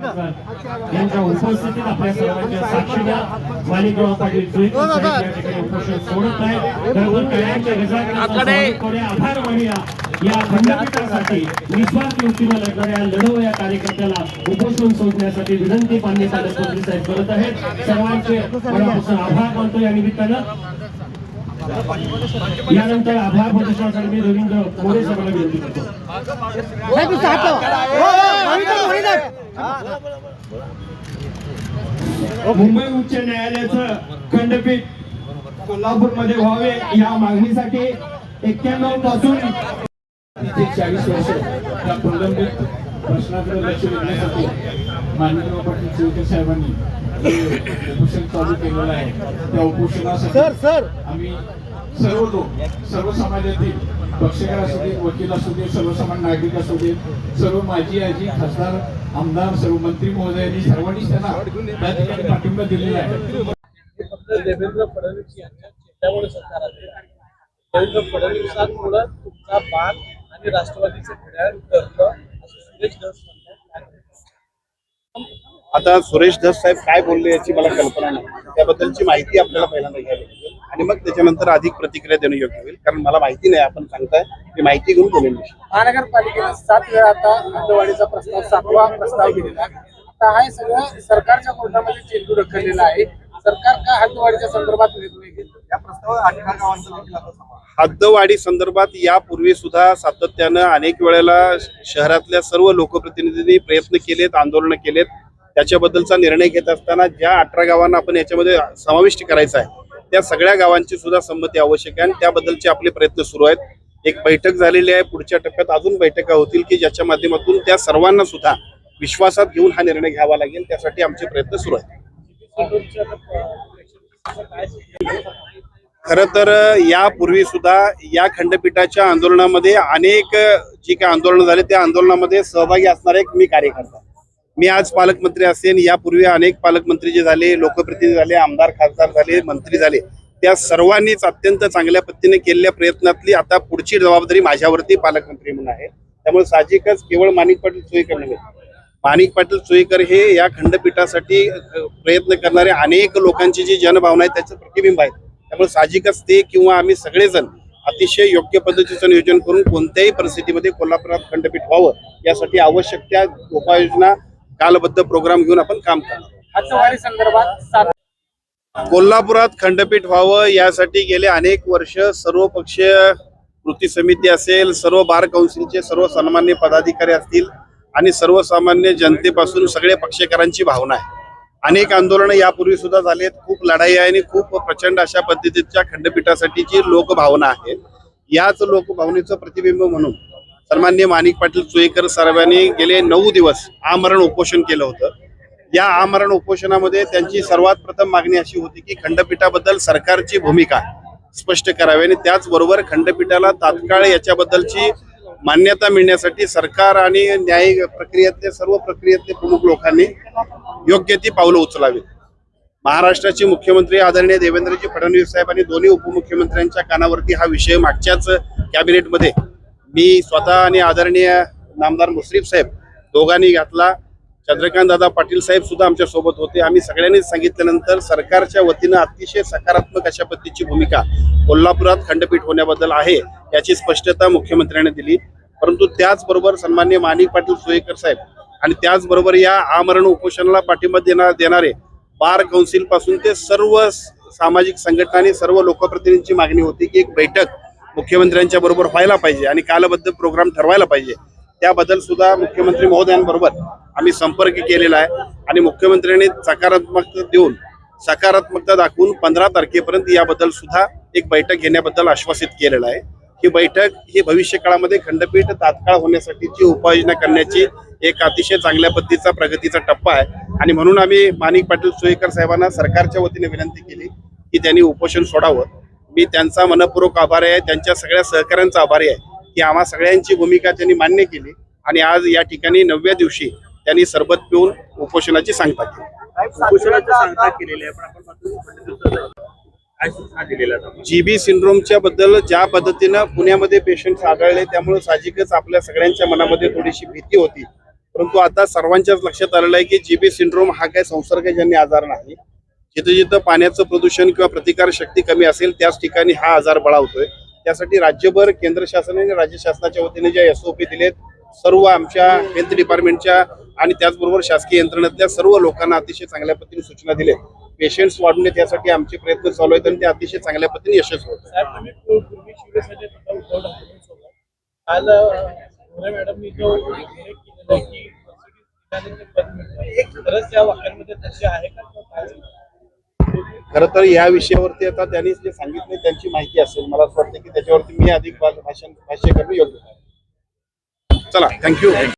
यांच्या उपस्थितीत आपल्या सर्वांच्या साक्षीनं माणिकराव पाटील ठिकाणी उपोषण सोडत आहे स्वागत करूया. आभार मानूया. या खंडपीठासाठी निस्वार्थ वृत्तीनं लढणाऱ्या लढव या कार्यकर्त्याला उपोषण सोडण्यासाठी विनंती मान्य पालकमंत्री साहेब करत आहेत. सर्वांचे मनापासून आभार मानतो या निमित्तानं. यानंतर आभार प्रदर्शनासाठी मी रवींद्र मोरे साहेबांना विनंती करतो. मुंबई उच्च न्यायालयाचं खंडपीठ कोल्हापूरमध्ये व्हावे या मागणीसाठी एक्क्याण्णवपासून चाळीस वर्ष त्या प्रलंबित प्रश्नाकडे लक्ष देण्यासाठी माननीय पाटील चिवटे साहेबांनी उपोषण चालू केलेलं आहे त्या उपोषणासाठी आम्ही सर्व लोक सर्व समाजातील पक्षकार असू दे वकील असू दे सर्वसामान्य नागरिक असू दे सर्व माजी आजी खासदार आमदार सर्व मंत्री महोदयांनी सर्वांनीच त्यांना त्या ठिकाणी पाठिंबा दिलेला आहे. देवेंद्र फडणवीस यांच्या सरकार आले. देवेंद्र फडणवीसांमुळे तुमचा बाण आणि राष्ट्रवादीचे घड्याळ ठरलं असं सुरेश धस आता सुरेश धस साहेब काय बोलले याची मला कल्पना नाही. त्याबद्दलची माहिती आपल्याला पहिल्यांदा घ्यावी आणि मग त्याच्यानंतर अधिक प्रतिक्रिया देणं योग्य होईल. कारण मला माहिती नाही आपण सांगताय मी माहिती घेऊन बोलेन महानगरपालिकेने सात वेळा आता हद्दवाढीचा प्रस्ताव सातवा प्रस्ताव दिलेला आहे. आता हा सगळं सरकारच्या कोर्टामध्ये चेंडू ढकललेला आहे. सरकार का हद्दवाढीच्या संदर्भात निर्णय घेत या प्रस्तावात हद्दवाढी संदर्भात यापूर्वी सुद्धा सातत्यानं अनेक वेळेला शहरातल्या सर्व लोकप्रतिनिधींनी प्रयत्न केलेत आंदोलनं केलेत. त्याच्याबद्दलचा निर्णय घेत असताना ज्या अठरा गावांना आपण याच्यामध्ये समाविष्ट करायचा आहे त्या सगळ्या गावांची सुद्धा संमती आवश्यक आहे आणि त्याबद्दलचे आपले प्रयत्न सुरू आहेत. एक बैठक झालेली आहे. पुढच्या टप्प्यात अजून बैठका होतील की ज्याच्या माध्यमातून त्या सर्वांना सुद्धा विश्वासात घेऊन हा निर्णय घ्यावा लागेल. त्यासाठी आमचे प्रयत्न सुरू आहेत. खर तर यापूर्वी सुद्धा या खंडपीठाच्या आंदोलनामध्ये अनेक जी काही आंदोलन झाले त्या आंदोलनामध्ये सहभागी असणारा एक मी कार्यकर्ता. मी आज पालकमंत्री असेन यापूर्वी अनेक पालकमंत्री जे झाले लोकप्रतिनिधी झाले आमदार खासदार झाले मंत्री झाले. त्या सर्वांनीच अत्यंत चांगल्या पद्धतीने केलेल्या प्रयत्नातली आता पुढची जबाबदारी माझ्यावरती पालकमंत्री म्हणून आहे. त्यामुळे साहजिकच केवळ माणिक पाटील चोईकर नव्हे माणिक पाटील चोईकर हे या खंडपीठासाठी प्रयत्न करणारे अनेक लोकांची जी जनभावना आहे त्याचं प्रतिबिंब आहे त्यामुळे साहजिकच ते किंवा आम्ही सगळेजण अतिशय योग्य पद्धतीचं नियोजन करून कोणत्याही परिस्थितीमध्ये कोल्हापुरात खंडपीठ व्हावं यासाठी आवश्यक त्या उपाययोजना कालबद्ध प्रोग्राम घेऊन आपण काम करणार संदर्भात कोल्हापुरात खंडपीठ व्हावं यासाठी गेले अनेक वर्ष सर्व पक्षीय कृती समिती असेल सर्व बार काउन्सिलचे सर्व सन्मान्य पदाधिकारी असतील आणि सर्वसामान्य जनतेपासून सगळे पक्षकारांची भावना आहे. अनेक आंदोलनं यापूर्वी सुद्धा झालेत. खूप लढाई आहे आणि खूप प्रचंड अशा पद्धतीच्या खंडपीठासाठीची लोकभावना आहे. याच लोकभावनेचं प्रतिबिंब म्हणून सन्मान्य माणिक पाटील चोईकर सर्वांनी गेले नऊ दिवस आमरण उपोषण केलं होतं. या आमरण उपोषणामध्ये त्यांची सर्वात प्रथम मागणी अशी होती की खंडपीठाबद्दल सरकारची भूमिका स्पष्ट करावी आणि त्याचबरोबर खंडपीठाला तात्काळ याच्याबद्दलची मान्यता मिळण्यासाठी सरकार आणि न्याय प्रक्रियेतले सर्व प्रक्रियेतले प्रमुख लोकांनी योग्य ती पावलं उचलावीत. महाराष्ट्राचे मुख्यमंत्री आदरणीय देवेंद्रजी फडणवीस साहेब आणि दोन्ही उपमुख्यमंत्र्यांच्या कानावरती हा विषय मागच्याच कॅबिनेटमध्ये मी स्वतः आणि आदरणीय नामदार मुश्रीफ साहेब दोघांनी घातला. चंद्रकांत दादा पाटील साहेब सुद्धा आमच्यासोबत होते. आम्ही सगळ्यांनी सांगितल्यानंतर सरकारच्या वतीनं अतिशय सकारात्मक अशा पद्धतीची भूमिका कोल्हापुरात खंडपीठ होण्याबद्दल आहे याची स्पष्टता मुख्यमंत्र्यांनी दिली. परंतु त्याचबरोबर सन्मान्य माणिक पाटील सोयेकर साहेब आणि त्याचबरोबर या आमरण उपोषणाला पाठिंबा देणार देणारे बार कौन्सिलपासून ते सर्व सामाजिक संघटना आणि सर्व लोकप्रतिनिधींची मागणी होती की एक बैठक मुख्यमंत्र्यांच्या बरोबर व्हायला पाहिजे आणि कालबद्ध प्रोग्राम ठरवायला पाहिजे. त्याबद्दल सुद्धा मुख्यमंत्री महोदयांबरोबर आम्ही संपर्क केलेला आहे. आणि मुख्यमंत्र्यांनी सकारात्मकता देऊन सकारात्मकता दाखवून पंधरा तारखेपर्यंत याबद्दल सुद्धा एक बैठक घेण्याबद्दल आश्वासित केलेलं आहे. ही बैठक ही भविष्य काळामध्ये खंडपीठ तात्काळ होण्यासाठीची उपाययोजना करण्याची एक अतिशय चांगल्या पद्धतीचा प्रगतीचा टप्पा आहे. आणि म्हणून आम्ही माणिक पाटील सोयेकर साहेबांना सरकारच्या वतीने विनंती केली की त्यांनी उपोषण सोडावं. मी त्यांचा मनपूर्वक आभारी आहे त्यांच्या सगळ्या सहकाऱ्यांचा आभारी आहे. की आम्हा सगळ्यांची भूमिका त्यांनी मान्य केली आणि आज या ठिकाणी नवव्या दिवशी त्यांनी सरबत पिऊन उपोषणाची सांगता केली. जीबी सिंड्रोमच्या बद्दल ज्या पद्धतीनं पुण्यामध्ये पेशंट आढळले त्यामुळे साहजिकच आपल्या सगळ्यांच्या मनामध्ये थोडीशी भीती होती. परंतु आता सर्वांच्याच लक्षात आलेलं आहे की जीबी सिंड्रोम हा काही संसर्गजन्य आजार नाही. जिथं जिथं पाण्याचं प्रदूषण किंवा प्रतिकार शक्ती कमी असेल त्याच ठिकाणी हा आजार बळावतोय. त्यासाठी राज्यभर केंद्र शासनाने राज्य शासनाच्या वतीने ज्या एस पी दिलेत सर्व आमच्या हेल्थ डिपार्टमेंटच्या आणि त्याचबरोबर शासकीय यंत्रणेतल्या सर्व लोकांना अतिशय चांगल्या पद्धतीने सूचना दिल्या पेशंट्स वाढवणे त्यासाठी आमचे प्रयत्न चालू आहेत आणि ते अतिशय चांगल्या पद्धतीने यशस्वी होत खरं तर या विषयावरती आता त्यांनी जे सांगितले त्यांची माहिती असेल मला असं वाटतं की त्याच्यावरती मी अधिक भाषण भाष्य करणं योग्य आहे. चला थँक्यू